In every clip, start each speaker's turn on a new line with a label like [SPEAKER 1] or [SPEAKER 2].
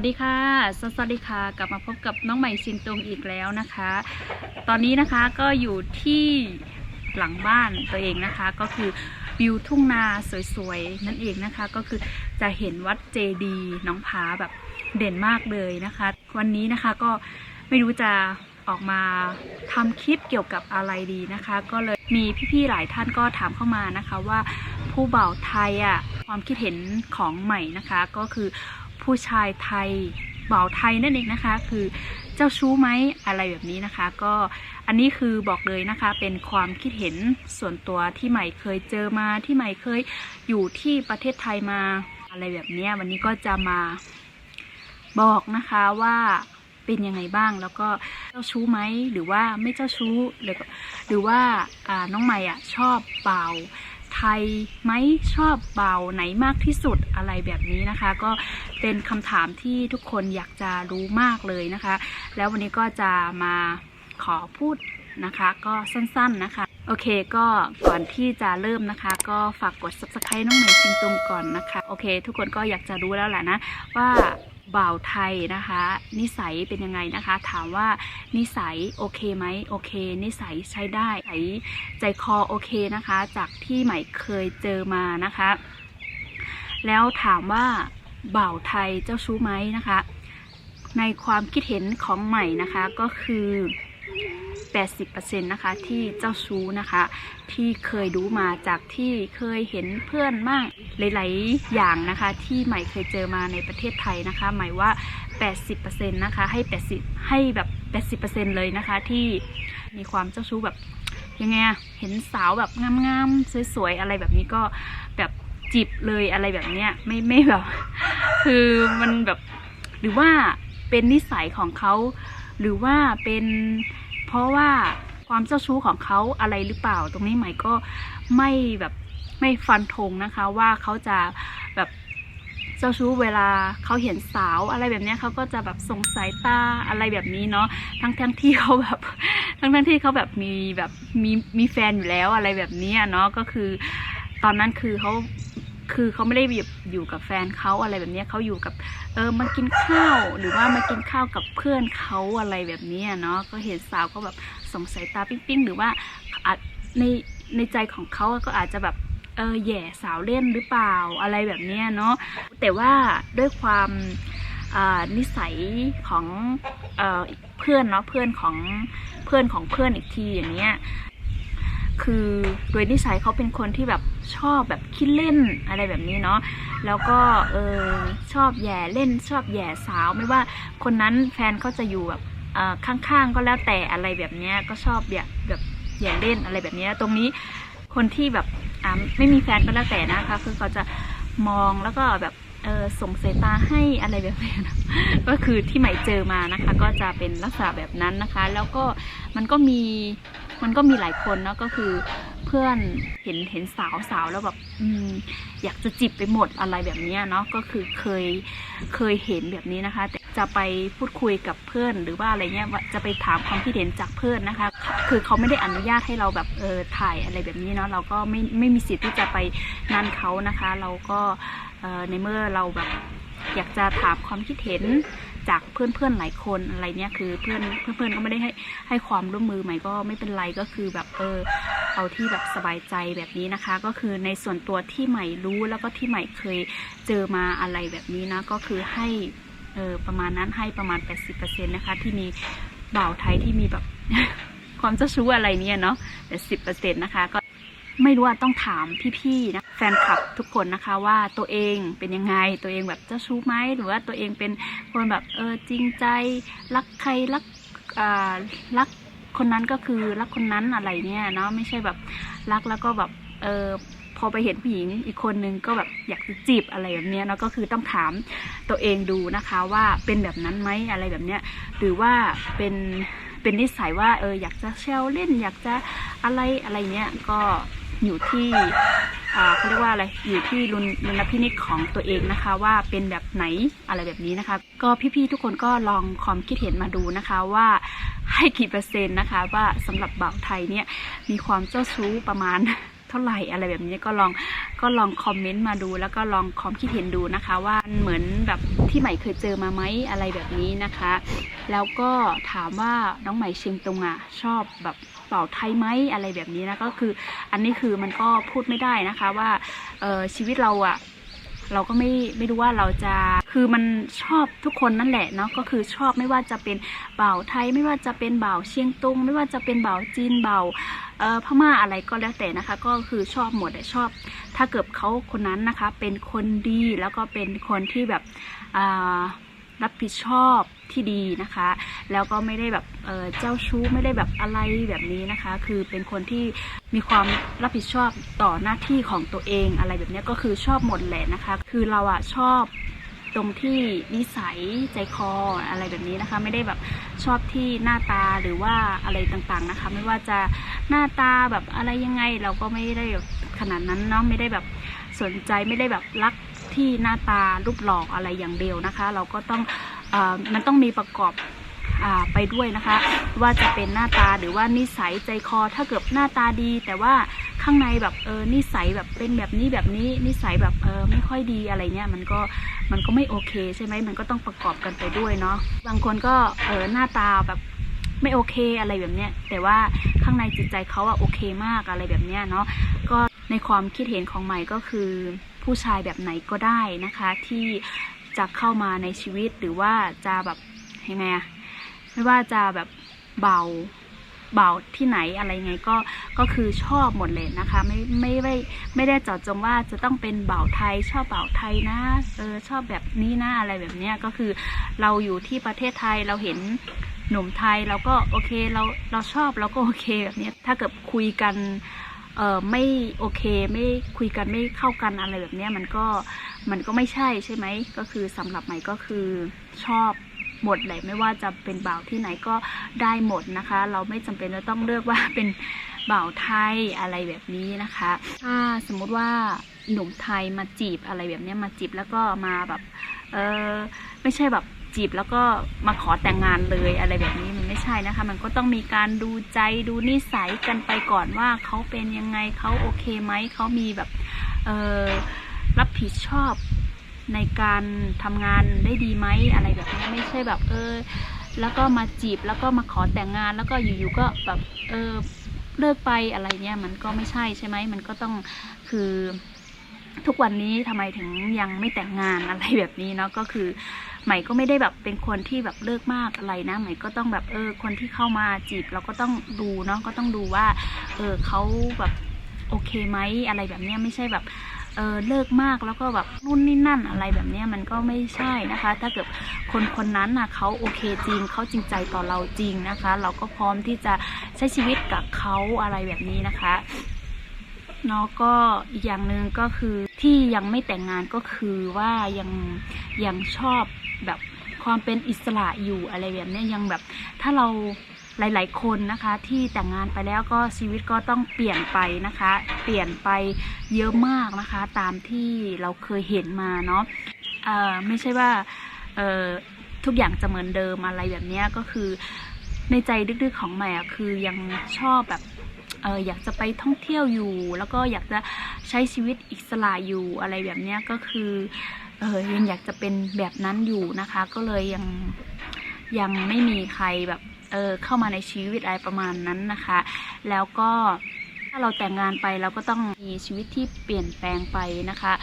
[SPEAKER 1] วัสดีค่ะ สวัสดีค่ะ กลับมาพบกับน้องใหม่ซินตงอีกแล้วนะคะ ตอนนี้นะคะก็อยู่ที่หลังบ้านตัวเองนะคะ ก็คือวิวทุ่งนาสวยๆ นั่นเองนะคะ ก็คือจะเห็นวัดเจดีน้องผาแบบเด่นมากเลยนะคะ วันนี้นะคะก็ไม่รู้จะออกมาทำคลิปเกี่ยวกับอะไรดีนะคะ ก็เลยมีพี่ๆหลายท่านก็ถามเข้ามานะคะว่าผู้บ่าวไทยอะความคิดเห็นของใหม่นะคะ ก็คือ ผู้ชายไทยบ่าวไทยนั่นเองนะคะ คือเจ้าชู้ไหมอะไรแบบนี้นะคะ ก็อันนี้คือบอกเลยนะคะ เป็นความคิดเห็นส่วนตัวที่ใหม่เคยเจอมาที่ใหม่เคยอยู่ที่ประเทศไทยมาอะไรแบบนี้วันนี้ก็จะมาบอกนะคะว่าเป็นยังไงบ้างแล้วก็เจ้าชู้ไหมหรือว่าไม่เจ้าชู้หรือหรือว่าอ่าน้องใหม่อะชอบเป่า ไทยไหมชอบเบาไหนมากที่สุดอะไรแบบนี้นะคะ ก็เป็นคำถามที่ทุกคนอยากจะรู้มากเลยนะคะ แล้ววันนี้ก็จะมาขอพูดนะคะ ก็สั้นๆนะคะ โอเคก็ก่อนที่จะเริ่มนะคะ ก็ฝากกด subscribe น้องใหม่ชิงตุงก่อนนะคะ โอเค ทุกคนก็อยากจะรู้แล้วแหละนะว่าบ่าวไทยนะคะ นิสัยเป็นยังไงนะคะ ถามว่านิสัยโอเคไหมโอเค นิสัยใช้ได้ใส่ใจคอโอเคนะคะ จากที่ใหม่เคยเจอมานะคะ แล้วถามว่าบ่าวไทยเจ้าชู้ไหมนะคะ ในความคิดเห็นของใหม่นะคะก็คือ 80%นะคะที่เจ้าชู้นะคะ ที่เคยรู้มาจากที่เคยเห็นเพื่อนมากหลายๆอย่างนะคะ ที่ใหม่เคยเจอมาในประเทศไทยนะคะ หมายว่า 80%นะคะให้ 80 ให้แบบ 80%เลยนะคะที่มีความเจ้าชู้แบบยังไงอะเห็นสาวแบบงามๆสวยๆอะไรแบบนี้ก็แบบจีบเลยอะไรแบบเนี้ยไม่ไม่แบบ คือมันแบบหรือว่าเป็นนิสัยของเขา หรือว่าเป็น เพราะว่าความเจ้าชู้ของเขาอะไรหรือเปล่า ตรงนี้ใหม่ก็ไม่แบบไม่ฟันธงนะคะว่าเขาจะแบบเจ้าชู้เวลาเขาเห็นสาวอะไรแบบนี้เขาก็จะแบบสงสายตาอะไรแบบนี้เนาะทั้งทั้งที่เขาแบบทั้งทั้งที่เขาแบบมีแบบมีมีแฟนอยู่แล้วอะไรแบบนี้เนาะก็คือตอนนั้นคือเขา คือเขาไม่ได้อยู่อยู่กับแฟนเขาอะไรแบบนี้เขาอยู่กับเออมากินข้าวหรือว่ามากินข้าวกับเพื่อนเขาอะไรแบบนี้เนาะก็เห็นสาวก็แบบสงสัยตาปิ๊งๆ หรือว่าอาในในใจของเขาก็อาจจะแบบเออแย่สาวเล่นหรือเปล่าอะไรแบบนี้เนาะแต่ว่าด้วยความนิสัยของเออเพื่อนเนาะเพื่อนของเพื่อนของเพื่อนอีกทีอย่างเงี้ยคือโดยนิสัยเขาเป็นคนที่แบบ ชอบแบบคิดเล่นอะไรแบบนี้เนาะแล้วก็เออชอบแย่เล่นชอบแย่สาว ไม่ว่าคนนั้นแฟนเขาจะอยู่แบบข้างๆก็แล้วแต่อะไรแบบนี้ก็ชอบแบบแบบแย่เล่นอะไรแบบนี้ตรงนี้คนที่แบบไม่มีแฟนก็แล้วแต่นะคะคือเขาจะมองแล้วก็แบบเออส่งสายตาให้อะไรแบบนี้นะก็คือที่ใหม่เจอมานะคะ ก็จะเป็นลักษณะแบบนั้นนะคะ แล้วก็มันก็มี มันก็มีหลายคนเนาะก็คือเพื่อนเห็นเห็นสาวสาวแล้วแบบอืมอยากจะจีบไปหมดอะไรแบบนี้เนาะก็คือเคยเคยเห็นแบบนี้นะคะ แต่จะไปพูดคุยกับเพื่อนหรือว่าอะไรเงี้ยจะไปถามความคิดเห็นจากเพื่อนนะคะ คือเขาไม่ได้อนุญาตให้เราแบบเออถ่ายอะไรแบบนี้เนาะเราก็ไม่ไม่มีสิทธิ์ที่จะไปนั่นเขานะคะ เราก็ในเมื่อเราแบบอยากจะถามความคิดเห็น จากเพื่อนๆหลายคนอะไรเนี่ยคือเพื่อนเพื่อนๆก็ไม่ได้ให้ให้ความร่วมมือใหม่ก็ไม่เป็นไรก็คือแบบเออเอาที่แบบสบายใจแบบนี้นะคะ ก็คือในส่วนตัวที่ใหม่รู้แล้วก็ที่ใหม่เคยเจอมาอะไรแบบนี้นะก็คือให้เออประมาณนั้นให้ประมาณ 80%นะคะที่มีบ่าวไทยที่มีแบบความเจ้าชู้อะไรเนี่ยเนาะแต่สิบเปอร์เซ็นต์นะคะก็ ไม่รู้ว่าต้องถามพี่ๆนะแฟนคลับทุกคนนะคะว่าตัวเองเป็นยังไงตัวเองแบบเจ้าชู้ไหมหรือว่าตัวเองเป็นคนแบบเออจริงใจรักใครรักอ่ารักคนนั้นก็คือรักคนนั้นอะไรเนี่ยเนาะไม่ใช่แบบรักแล้วก็แบบเออพอไปเห็นผู้หญิงอีกคนนึงก็แบบอยากจะจีบอะไรแบบเนี้ยเนาะก็คือต้องถามตัวเองดูนะคะว่าเป็นแบบนั้นไหมอะไรแบบเนี้ยหรือว่าเป็นเป็นนิสัยว่าเอออยากจะเชลเล่นอยากจะอะไรอะไรเนี้ยก็ อยู่ที่เขาเรียกว่าอะไรอยู่ที่รุนรุนพินิจของตัวเองนะคะ ว่าเป็นแบบไหนอะไรแบบนี้นะคะ ก็พี่ๆทุกคนก็ลองความคิดเห็นมาดูนะคะว่าให้กี่เปอร์เซ็นต์นะคะ ว่าสำหรับบ่าวไทยเนี่ยมีความเจ้าชู้ประมาณ เท่าไหร่อะไรแบบนี้ก็ลองก็ลองคอมเมนต์มาดู แล้วก็ลองความคิดเห็นดูนะคะ ว่าเหมือนแบบที่ใหม่เคยเจอมาไหมอะไรแบบนี้นะคะ แล้วก็ถามว่าน้องใหม่เชียงตรงอะชอบแบบเป่าไทยไหมอะไรแบบนี้นะก็คืออันนี้คือมันก็พูดไม่ได้นะคะว่าเออชีวิตเราอะ เราก็ไม่ไม่รู้ว่าเราจะคือมันชอบทุกคนนั่นแหละเนาะก็คือชอบไม่ว่าจะเป็นเบาไทย ไม่ว่าจะเป็นเบาเชียงตุง ไม่ว่าจะเป็นเบาจีนเบาเอ่อพม่าอะไรก็แล้วแต่นะคะ ก็คือชอบหมดชอบ ถ้าเกิดเขาคนนั้นนะคะ เป็นคนดีแล้วก็เป็นคนที่แบบอ่า รับผิดชอบที่ดีนะคะ แล้วก็ไม่ได้แบบเเจ้าชู้ไม่ได้แบบอะไรแบบนี้นะคะ คือเป็นคนที่มีความรับผิดชอบต่อหน้าที่ของตัวเองอะไรแบบนี้ก็คือชอบหมดแหละนะคะ คือเราอะชอบตรงที่นิสัยใจคออะไรแบบนี้นะคะ ไม่ได้แบบชอบที่หน้าตาหรือว่าอะไรต่างๆนะคะ ไม่ว่าจะหน้าตาแบบอะไรยังไง เราก็ไม่ได้แบบขนาดนั้นเนาะไม่ได้แบบสนใจไม่ได้แบบรัก ที่หน้าตารูปหล่ออะไรอย่างเดียวนะคะ เราก็ต้องอมันต้องมีประกอบอไปด้วยนะคะ ว่าจะเป็นหน้าตาหรือว่านิสัยใจคอถ้าเกิดหน้าตาดี แต่ว่าข้างในแบบเออนิสัยแบบเป็นแบบนี้แบบนี้นิสัยแบบเออไม่ค่อยดีอะไรเงี้ยมันก็มันก็ไม่โอเคใช่ไหมมันก็ต้องประกอบกันไปด้วยเนาะบางคนก็เออหน้าตาแบบไม่โอเคอะไรแบบเนี้ยแต่ว่าข้างในจิตใจเขาอะโอเคมากอะไรแบบเนี้ยเนาะก็ในความคิดเห็นของใหม่ก็คือ ผู้ชายแบบไหนก็ได้นะคะ ที่จะเข้ามาในชีวิตหรือว่าจะแบบยังไงอะไม่ว่าจะแบบเบาเบาที่ไหนอะไรไงก็ก็คือชอบหมดเลยนะคะ ไม่ไม่ได้ไม่ได้เจาะจงว่าจะต้องเป็นเบาไทยชอบเบาไทยนะเออชอบแบบนี้นะอะไรแบบเนี้ยก็คือเราอยู่ที่ประเทศไทยเราเห็นหนุ่มไทยเราก็โอเคเราเราชอบเราก็โอเคแบบเนี้ยถ้าเกิดคุยกัน เออไม่โอเคไม่คุยกันไม่เข้ากันอะไรแบบเนี้ยมันก็มันก็ไม่ใช่ใช่ไหมก็คือสำหรับใหม่ก็คือชอบหมดเลยไม่ว่าจะเป็นบ่าวที่ไหนก็ได้หมดนะคะ เราไม่จำเป็นจะต้องเลือกว่าเป็นบ่าวไทยอะไรแบบนี้นะคะ ถ้าสมมุติว่าหนุ่มไทยมาจีบอะไรแบบนี้มาจีบแล้วก็มาแบบเออไม่ใช่แบบ จีบแล้วก็มาขอแต่งงานเลยอะไรแบบนี้มันไม่ใช่นะคะ มันก็ต้องมีการดูใจดูนิสัยกันไปก่อนว่าเขาเป็นยังไงเขาโอเคไหมเขามีแบบเออรับผิดชอบในการทำงานได้ดีไหมอะไรแบบนี้ไม่ใช่แบบเออแล้วก็มาจีบแล้วก็มาขอแต่งงานแล้วก็อยู่ๆก็แบบเออเลิกไปอะไรเนี้ยมันก็ไม่ใช่ใช่ไหมมันก็ต้องคือทุกวันนี้ทำไมถึงยังไม่แต่งงานอะไรแบบนี้เนาะก็คือ ใหม่ก็ไม่ได้แบบเป็นคนที่แบบเลิกมากอะไรนะใหม่ก็ต้องแบบเออคนที่เข้ามาจีบเราก็ต้องดูเนาะก็ต้องดูว่า เออเขาแบบโอเคไหมอะไรแบบเนี้ยไม่ใช่แบบเออเลิกมากแล้วก็แบบนู่นนี่นั่นอะไรแบบเนี้ยมันก็ไม่ใช่นะคะ ถ้าเกิดคนคนนั้นน่ะเขาโอเคจริงเขาจริงใจต่อเราจริงนะคะ เราก็พร้อมที่จะใช้ชีวิตกับเขาอะไรแบบนี้นะคะเนาะก็อีกอย่างหนึ่งก็คือที่ยังไม่แต่งงานก็คือว่ายังยังชอบ แบบความเป็นอิสระอยู่อะไรแบบนี้ยังแบบถ้าเราหลาย ๆ คนนะคะที่แต่งงานไปแล้วก็ชีวิตก็ต้องเปลี่ยนไปนะคะ เปลี่ยนไปเยอะมากนะคะ ตามที่เราเคยเห็นมาเนาะไม่ใช่ว่าทุกอย่างจะเหมือนเดิมอะไรแบบนี้ก็คือในใจดึกๆของใหม่อะคือยังชอบแบบเอออยากจะไปท่องเที่ยวอยู่ แล้วก็อยากจะใช้ชีวิตอิสระอยู่อะไรแบบนี้ก็คือ เออยังอยากจะเป็นแบบนั้นอยู่นะคะ ก็เลยยังยังไม่มีใครแบบเออเข้ามาในชีวิตอะไรประมาณนั้นนะคะ แล้วก็ถ้าเราแต่งงานไปเราก็ต้องมีชีวิตที่เปลี่ยนแปลงไปนะคะ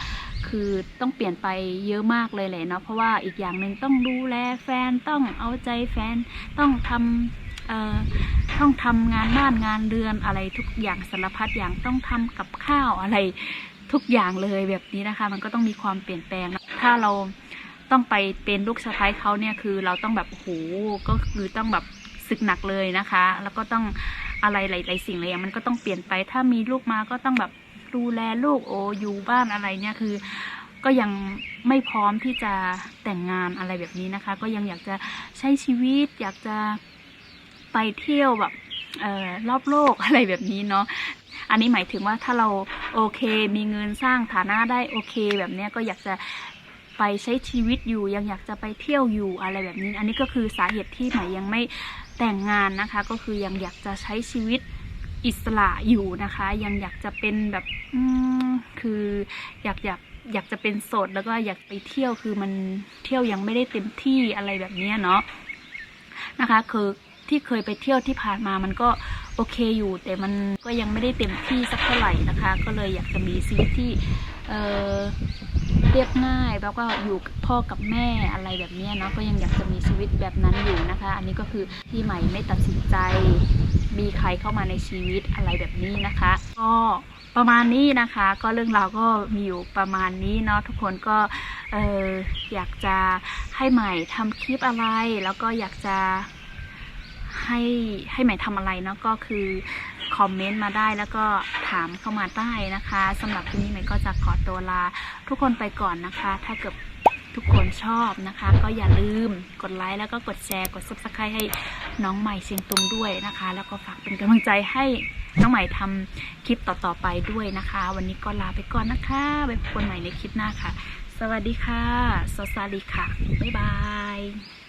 [SPEAKER 1] คือต้องเปลี่ยนไปเยอะมากเลยแหละเนาะเพราะว่าอีกอย่างหนึ่งต้องดูแลแฟนต้องเอาใจแฟนต้องทำเอ่อต้องทำงานบ้านงานเรือนอะไรทุกอย่างสารพัดอย่างต้องทำกับข้าวอะไร ทุกอย่างเลยแบบนี้นะคะ มันก็ต้องมีความเปลี่ยนแปลง ถ้าเราต้องไปเป็นลูกสะใภ้เขาเนี่ยคือเราต้องแบบโอ้โหก็คือต้องแบบศึกหนักเลยนะคะ แล้วก็ต้องอะไรหลายๆสิ่งเลยมันก็ต้องเปลี่ยนไป ถ้ามีลูกมาก็ต้องแบบดูแลลูกโออยู่บ้านอะไรเนี่ยคือ ก็ยังไม่พร้อมที่จะแต่งงานอะไรแบบนี้นะคะ ก็ยังอยากจะใช้ชีวิต อยากจะไปเที่ยวแบบออรอบโลกอะไรแบบนี้เนาะ อันนี้หมายถึงว่าถ้าเราโอเคมีเงินสร้างฐานะได้โอเค แบบเนี้ยก็อยากจะไปใช้ชีวิตอยู่ยังอยากจะไปเที่ยวอยู่อะไรแบบนี้ อันนี้ก็คือสาเหตุที่หมายยังไม่แต่งงานนะคะ ก็คือยังอยากจะใช้ชีวิตอิสระอยู่นะคะ ยังอยากจะเป็นแบบคืออยากอยากอยากจะเป็นโสดแล้วก็อยากไปเที่ยวคือมันเที่ยวยังไม่ได้เต็มที่อะไรแบบนี้เนาะนะคะ คือที่เคยไปเที่ยวที่ผ่านมามันก็ โอเคอยู่ แต่มันก็ยังไม่ได้เต็มที่สักเท่าไหร่นะคะ ก็เลยอยากจะมีชีวิตที่เออเรียบง่ายแล้วก็อยู่พ่อกับแม่อะไรแบบนี้เนาะก็ยังอยากจะมีชีวิตแบบนั้นอยู่นะคะ อันนี้ก็คือที่ใหม่ไม่ตัดสินใจ มีใครเข้ามาในชีวิตอะไรแบบนี้นะคะ ก็ประมาณนี้นะคะก็เรื่องราวก็มีอยู่ประมาณนี้เนาะทุกคนก็อออยากจะให้ใหม่ทำคลิปอะไร แล้วก็อยากจะ ให้ให้ใหม่ทำอะไรเนาะก็คือคอมเมนต์มาได้แล้วก็ถามเข้ามาได้นะคะสำหรับที่นี้ใหม่ก็จะขอตัวลาทุกคนไปก่อนนะคะ ถ้าเกิดทุกคนชอบนะคะ ก็อย่าลืมกดไลค์แล้วก็กดแชร์กด subscribe ให้น้องใหม่เชียงตุงด้วยนะคะ แล้วก็ฝากเป็นกำลังใจให้น้องใหม่ทำคลิปต่อๆไปด้วยนะคะ วันนี้ก็ลาไปก่อนนะคะไว้พบกันใหม่ในคลิปหน้าค่ะ สวัสดีค่ะสวัสดีค่ะบ๊ายบาย